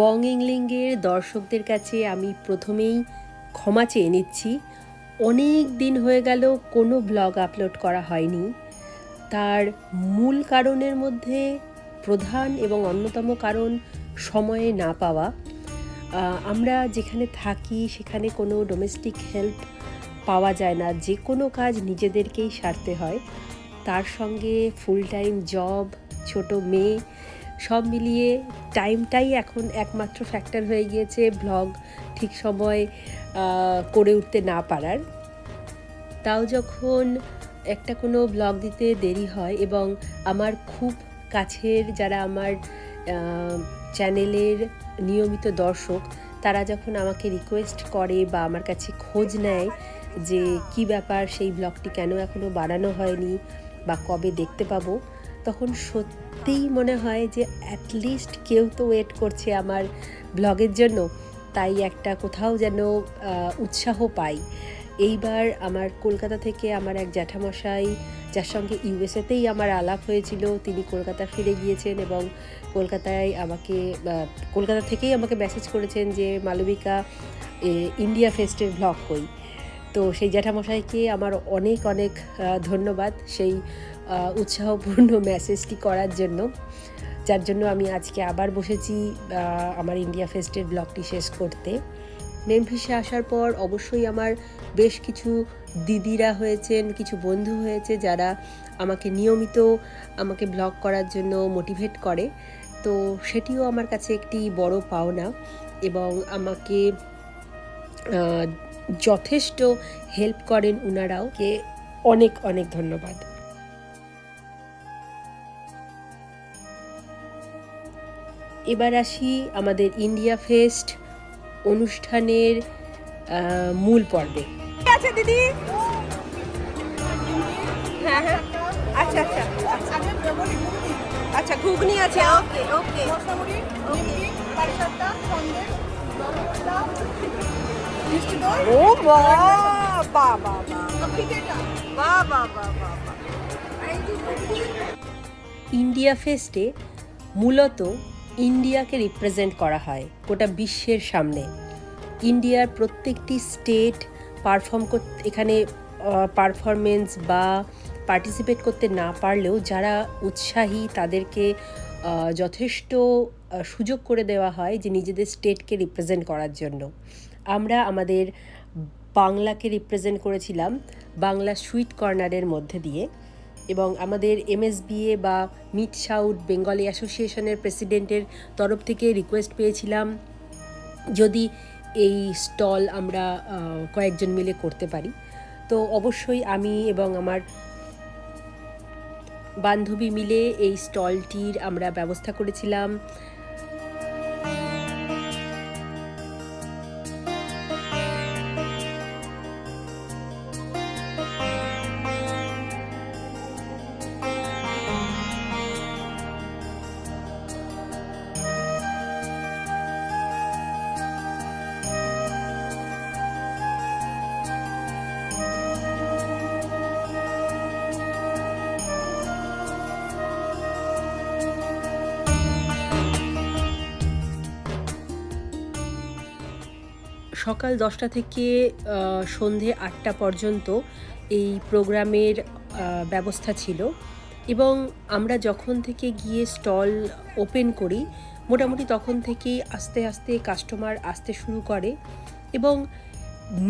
বং ইংলিঙ্গের দর্শকদের কাছে আমি প্রথমেই ক্ষমা চেয়ে নিচ্ছি। অনেক দিন হয়ে গেল, কোনো ব্লগ আপলোড করা হয়নি। তার মূল কারণের মধ্যে প্রধান এবং অন্যতম কারণ সময়ে না পাওয়া। আমরা যেখানে থাকি, সেখানে কোনো ডোমেস্টিক হেল্প পাওয়া যায় না। যে কোনো কাজ নিজেদেরকেই সারতে হয়। তার সঙ্গে ফুল টাইম জব ছোট মেয়ে সব মিলিয়ে টাইমটাই এখন একমাত্র ফ্যাক্টর হয়ে গিয়েছে ব্লগ ঠিক সময় করে উঠতে না পারার। তাও যখন একটা কোনো ব্লগ দিতে দেরি হয় এবং আমার খুব কাছের যারা আমার চ্যানেলের নিয়মিত দর্শক, তারা যখন আমাকে রিকোয়েস্ট করে বা আমার কাছে খোঁজ নেয় যে কি ব্যাপার সেই ব্লগটি কেন এখনও বানানো হয়নি বা কবে দেখতে পাবো তখন সত্যিই মনে হয় যে অ্যাটলিস্ট কেউ তো ওয়েট করছে আমার ব্লগের জন্য, তাই একটা কোথাও যেন উৎসাহ পাই। এইবার আমার কলকাতা থেকে আমার এক জ্যাঠামশাই, যার সঙ্গে ইউএসএতেই আমার আলাপ হয়েছিল, তিনি কলকাতা ফিরে গিয়েছেন এবং কলকাতায় আমাকে কলকাতা থেকেই আমাকে মেসেজ করেছেন যে, মালবিকা ইন্ডিয়া ফেস্টের ব্লগ কই তো সেই জ্যাঠামশাইকে আমার অনেক অনেক ধন্যবাদ। সেই উৎসাহপূর্ণ মেসেজটি করার জন্য। যার জন্য আমি আজকে আবার বসেছি আমার ইন্ডিয়া ফেস্টের ব্লগটি শেষ করতে। মেমফিসে আসার পর অবশ্যই আমার বেশ কিছু দিদিরা হয়েছেন, কিছু বন্ধু হয়েছে যারা আমাকে নিয়মিত আমাকে ব্লগ করার জন্য মোটিভেট করে। তো সেটিও আমার কাছে একটি বড় পাওনা এবং আমাকে যথেষ্ট হেল্প করেন উনারাও। কে অনেক অনেক ধন্যবাদ। এবার আসি আমাদের ইন্ডিয়া ফেস্ট অনুষ্ঠানের মূল পর্বে। আছে দিদি? হ্যাঁ হ্যাঁ। আচ্ছা আচ্ছা। ঘুগনি আচ্ছা ঘুগনি আছে। ওকে ওকে। ও বা বা বা। পিঠেটা বা বা বা বা ইন্ডিয়া ফেস্টে মূলত ইন্ডিয়াকে রিপ্রেজেন্ট করা হয় গোটা বিশ্বের সামনে। ইন্ডিয়ার প্রত্যেকটি স্টেট পারফর্ম করতে এখানে পারফরমেন্স বা পার্টিসিপেট করতে না পারলেও যারা উৎসাহী তাদেরকে যথেষ্ট সুযোগ করে দেওয়া হয় যে নিজেদের স্টেটকে রিপ্রেজেন্ট করার জন্য। আমরা আমাদের বাংলাকে রিপ্রেজেন্ট করেছিলাম বাংলা সুইট কর্নারের মধ্যে দিয়ে। এবং আমাদের এমএসবিএ বা মিট সাউথ বেঙ্গলি অ্যাসোসিয়েশনের প্রেসিডেন্টের তরফ থেকে রিকোয়েস্ট পেয়েছিলাম যদি এই স্টল আমরা কয়েকজন মিলে করতে পারি। তো অবশ্যই আমি এবং আমার বান্ধবী মিলে এই স্টলটির আমরা ব্যবস্থা করেছিলাম। সকাল দশটা থেকে সন্ধে আটটা পর্যন্ত এই প্রোগ্রামের ব্যবস্থা ছিল। এবং আমরা যখন থেকে গিয়ে স্টল ওপেন করি, মোটামুটি তখন থেকেই আস্তে আস্তে কাস্টমার আসতে শুরু করে। এবং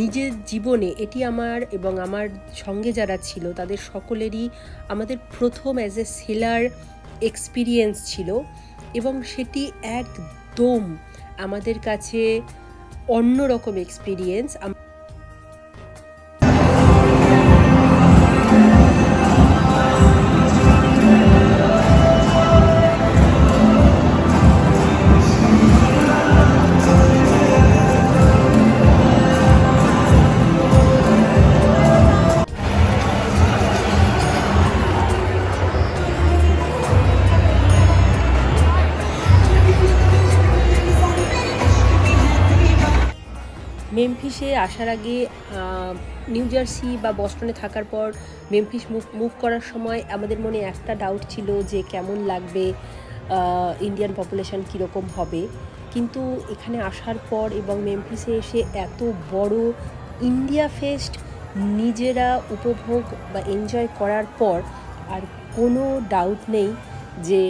নিজের জীবনে এটি আমার এবং আমার সঙ্গে যারা ছিল, তাদের সকলেরই আমাদের প্রথম অ্যাজ এ সেলার এক্সপিরিয়েন্স ছিল। এবং সেটি একদম আমাদের কাছে অন্যরকম এক্সপিরিয়েন্স মেমফিসে আসার আগে নিউ জার্সি বা বস্টনে থাকার পর মেমফিস মুভ মুভ করার সময় আমাদের মনে একটা ডাউট ছিল যে কেমন লাগবে ইন্ডিয়ান পপুলেশান কীরকম হবে। কিন্তু এখানে আসার পর এবং মেমফিসে এসে এত বড় ইন্ডিয়া ফেস্ট নিজেরা উপভোগ বা এনজয় করার পর আর কোনো ডাউট নেই যে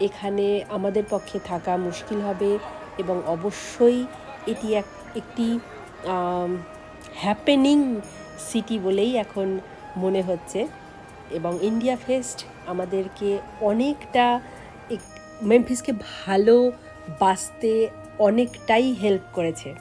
এখানে আমাদের পক্ষে থাকা মুশকিল হবে এবং অবশ্যই এটি এক, একটি হ্যাপেনিং সিটি বলেই এখন মনে হচ্ছে। এবং ইন্ডিয়া ফেস্ট আমাদেরকে অনেকটা মেমফিসকে ভালো বাঁচতে অনেকটাই হেল্প করেছে।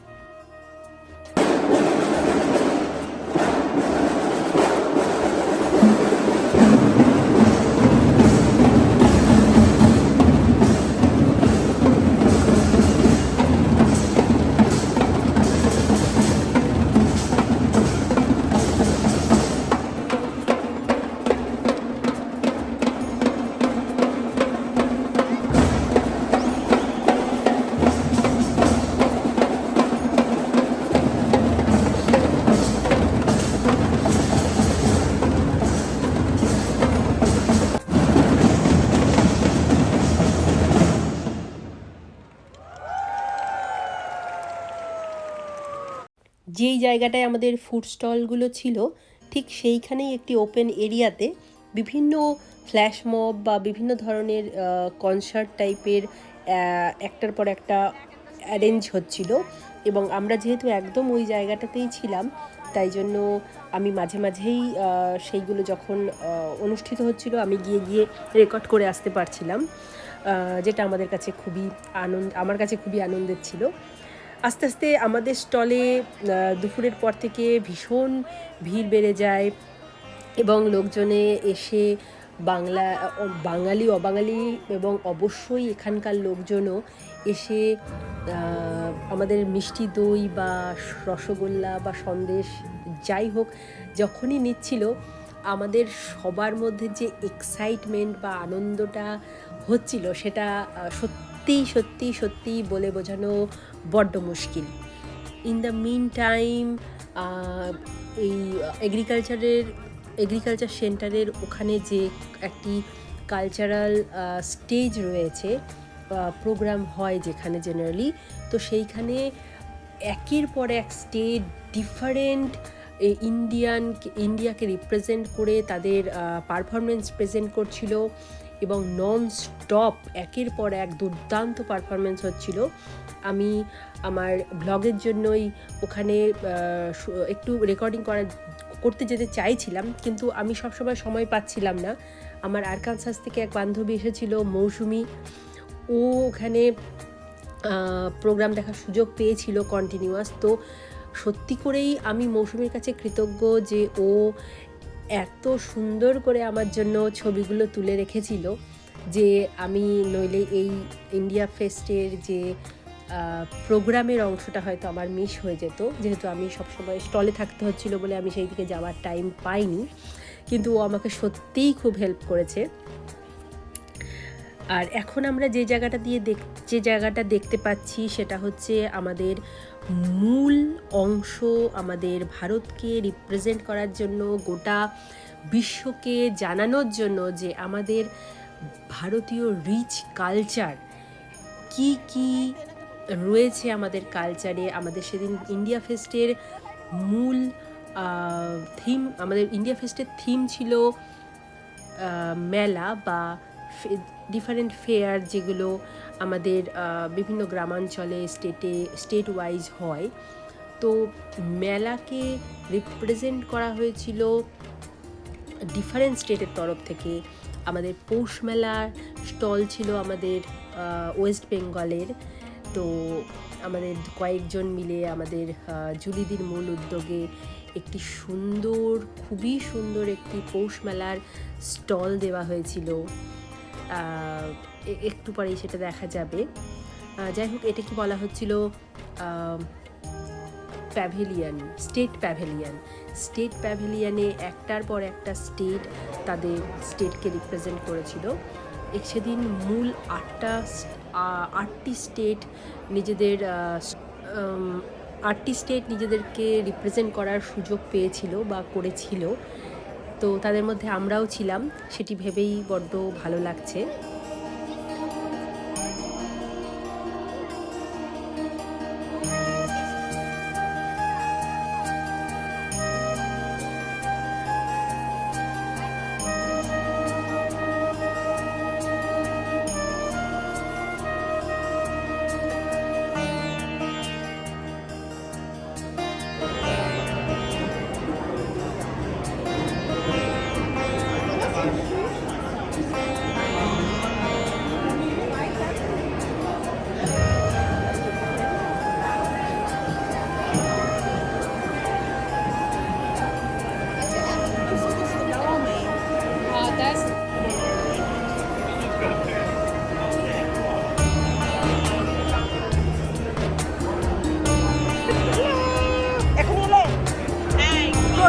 যেই জায়গাটায় আমাদের ফুড স্টলগুলো ছিল, ঠিক সেইখানেই একটি ওপেন এরিয়াতে বিভিন্ন ফ্ল্যাশ মব বা বিভিন্ন ধরনের কনসার্ট টাইপের একটার পর একটা অ্যারেঞ্জ হচ্ছিল। এবং আমরা যেহেতু একদম ওই জায়গাটাতেই ছিলাম, তাই জন্য আমি মাঝে মাঝেই সেইগুলো যখন অনুষ্ঠিত হচ্ছিল, আমি গিয়ে গিয়ে রেকর্ড করে আসতে পারছিলাম। যেটা আমাদের কাছে খুবই আনন্দ, আমার কাছে খুবই আনন্দের ছিল। আস্তে আস্তে আমাদের স্টলে দুপুরের পর থেকে ভীষণ ভিড় বেড়ে যায় এবং লোকজনে এসে বাংলা বাঙালি অবাঙালি এবং অবশ্যই এখানকার লোকজনও এসে আমাদের মিষ্টি দই বা রসগোল্লা বা সন্দেশ যাই হোক যখনই নিচ্ছিল আমাদের সবার মধ্যে যে এক্সাইটমেন্ট বা আনন্দটা হচ্ছিল সেটা আহ, সত্যিই সত্যি সত্যি বলে বোঝানো বড্ড মুশকিল। ইন দ্য মিন টাইম এই এগ্রিকালচারের এগ্রিকালচার সেন্টারের ওখানে যে একটি কালচারাল স্টেজ রয়েছে প্রোগ্রাম হয় যেখানে জেনারেলি তো সেইখানে একের পর এক স্টেট ডিফারেন্ট ইন্ডিয়ান ইন্ডিয়াকে রিপ্রেজেন্ট করে তাদের পারফরমেন্স প্রেজেন্ট করছিল। এবং নন স্টপ একের পর এক দুর্দান্ত পারফরমেন্স হচ্ছিল। আমি আমার ব্লগের জন্যই ওখানে একটু রেকর্ডিং করা, করতে যেতে চাইছিলাম, কিন্তু আমি সবসময় সময় পাচ্ছিলাম না। আমার আরকানসাস থেকে এক বান্ধবী এসেছিল, মৌসুমি। ও ওখানে প্রোগ্রাম দেখার সুযোগ পেয়েছিল কন্টিনিউয়াস তো সত্যি করেই আমি মৌসুমীর কাছে কৃতজ্ঞ যে ও এত সুন্দর করে আমার জন্য ছবিগুলো তুলে রেখেছিল যে আমি নইলে এই ইন্ডিয়া ফেস্টের যে প্রোগ্রামের অংশটা হয়তো আমার মিস হয়ে যেত। যেহেতু আমি সবসময় স্টলে থাকতে হচ্ছিল বলে আমি সেই দিকে যাওয়ার টাইম পাইনি। কিন্তু ও আমাকে সত্যিই খুব হেল্প করেছে। আর এখন আমরা যে জায়গাটা দিয়ে দেখ, যে জায়গাটা দেখতে পাচ্ছি সেটা হচ্ছে আমাদের মূল অংশ আমাদের ভারতকে রিপ্রেজেন্ট করার জন্য, গোটা বিশ্বকে জানানোর জন্য যে আমাদের ভারতীয় রিচ কালচার কি কি রয়েছে আমাদের কালচারে আমাদের সেদিন ইন্ডিয়া ফেস্টের মূল থিম আমাদের ইন্ডিয়া ফেস্টের থিম ছিল মেলা বা ডিফারেন্ট ফেয়ার যেগুলো আমাদের বিভিন্ন গ্রামাঞ্চলে স্টেটে স্টেট ওয়াইজ হয়। তো মেলাকে রিপ্রেজেন্ট করা হয়েছিল ডিফারেন্ট স্টেটের তরফ থেকে। আমাদের পৌষ মেলার স্টল ছিল আমাদের ওয়েস্ট বেঙ্গলের তো আমাদের কয়েকজন মিলে আমাদের জুলিদির মূল উদ্যোগে একটি সুন্দর, খুবই সুন্দর একটি পৌষ মেলার স্টল দেওয়া হয়েছিল। একটু পরেই সেটা দেখা যাবে। যাই হোক এটা কি বলা হচ্ছিল প্যাভিলিয়ন, স্টেট প্যাভিলিয়ন। স্টেট প্যাভিলিয়নে একটার পর একটা স্টেট তাদের স্টেটকে রিপ্রেজেন্ট করেছিল। সেদিন মূল আটটা আটটি স্টেট নিজেদের আটটি স্টেট নিজেদেরকে রিপ্রেজেন্ট করার সুযোগ পেয়েছিল বা করেছিল। তো তাদের মধ্যে আমরাও ছিলাম সেটি ভেবেই বড্ড ভালো লাগছে।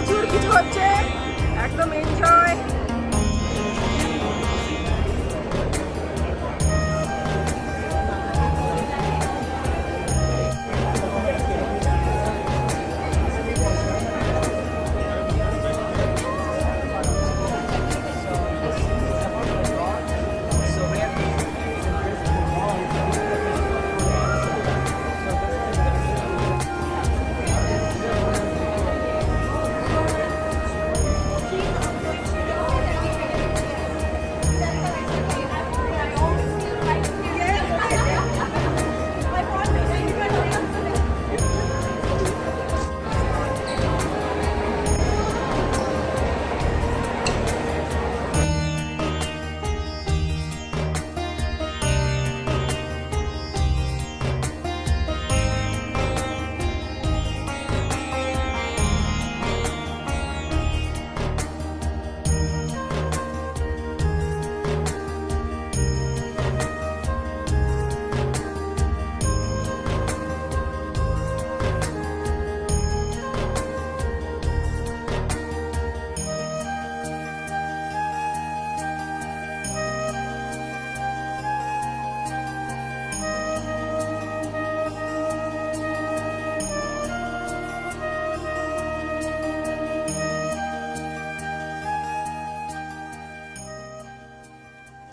প্রচুর কিছু হচ্ছে। একদম এনজয়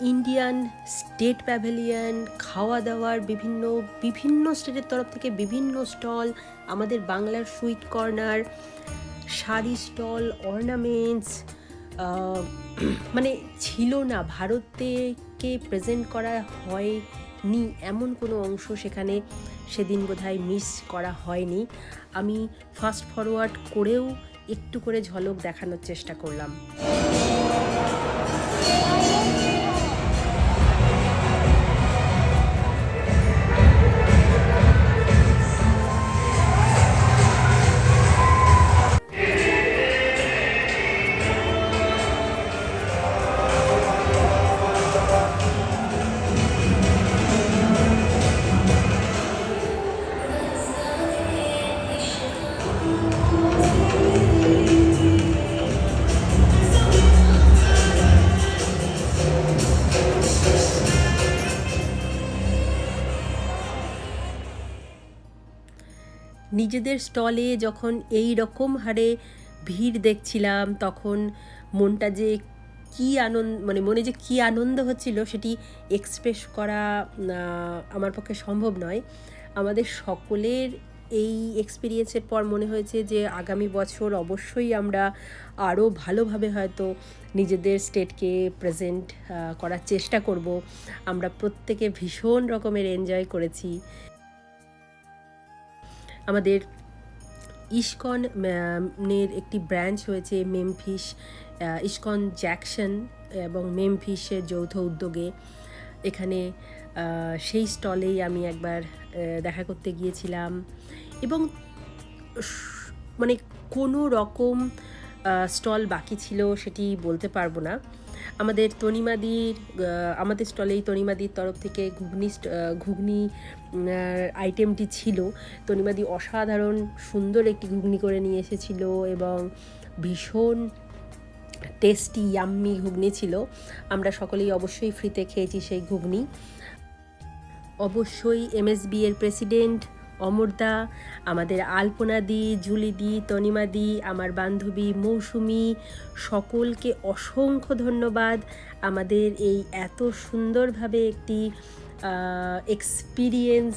ইন্ডিয়ান স্টেট প্যাভিলিয়ন খাওয়া দাওয়ার বিভিন্ন বিভিন্ন স্টেটের তরফ থেকে বিভিন্ন স্টল, আমাদের বাংলার sweet corner, sari stall, ornaments মানে ছিল না ভারতেকে প্রেজেন্ট করা হয়নি এমন কোনো অংশ সেখানে সেদিন বোধহয় মিস করা হয়নি। আমি ফাস্ট ফরওয়ার্ড করেও একটু করে ঝলক দেখানোর চেষ্টা করলাম। নিজেদের স্টলে যখন এই রকম হারে ভিড় দেখছিলাম, তখন মনটা যে কী আনন্দ মানে মনে যে কী আনন্দ হচ্ছিল সেটি এক্সপ্রেস করা আমার পক্ষে সম্ভব নয়। আমাদের সকলের এই এক্সপিরিয়েন্সের পর মনে হয়েছে যে আগামী বছর অবশ্যই আমরা আরও ভালোভাবে হয়তো নিজেদের স্টেটকে প্রেজেন্ট করার চেষ্টা করব। আমরা প্রত্যেকে ভীষণ রকমের এনজয় করেছি। আমাদের ইস্কন এর একটি ব্রাঞ্চ হয়েছে মেমফিস ইস্কন জ্যাকসন এবং মেমফিসের যৌথ উদ্যোগে। এখানে সেই স্টলেই আমি একবার দেখা করতে গিয়েছিলাম এবং মানে কোনো রকম স্টল বাকি ছিল সেটি বলতে পারব না। আমাদের তনিমাদির আমাদের স্টলেই তনিমাদির তরফ থেকে ঘুগনি ঘুগনি আইটেমটি ছিল। তনিমাদি অসাধারণ সুন্দর একটি ঘুগনি করে নিয়ে এসেছিল এবং ভীষণ টেস্টি ইয়াম্মি ঘুগনি ছিল। আমরা সকলেই অবশ্যই ফ্রিতে খেয়েছি সেই ঘুগনি। অবশ্যই এমএসবি এর প্রেসিডেন্ট অমরদা, আমাদের আলপনাদি জুলিদি তনিমাদি আমার বান্ধবী মৌসুমি, সকলকে অসংখ্য ধন্যবাদ। আমাদের এই এত সুন্দরভাবে একটি এক্সপিরিয়েন্স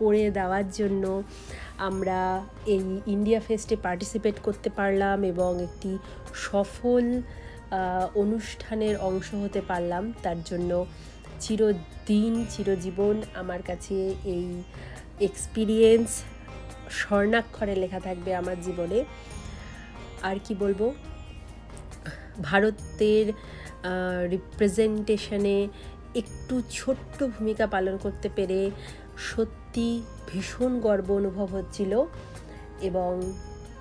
করে দেওয়ার জন্য আমরা এই ইন্ডিয়া ফেস্টে পার্টিসিপেট করতে পারলাম এবং একটি সফল অনুষ্ঠানের অংশ হতে পারলাম। তার জন্য চিরদিন, চিরজীবন আমার কাছে এই এক্সপিরিয়েন্স স্বর্ণাক্ষরে লেখা থাকবে আমার জীবনে। আর কি বলব? ভারতের রিপ্রেজেন্টেশনে একটু ছোট্ট ভূমিকা পালন করতে পেরে সত্যি ভীষণ গর্ব অনুভব হচ্ছিল এবং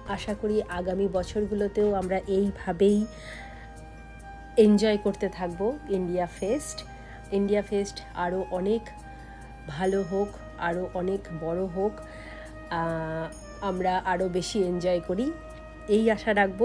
আশা করি আগামী বছরগুলোতেও আমরা এইভাবেই এনজয় করতে থাকব ইন্ডিয়া ফেস্ট ইন্ডিয়া ফেস্ট আরও অনেক ভালো হোক আরও অনেক বড় হোক আমরা আরও বেশি এনজয় করি। এই আশা রাখব।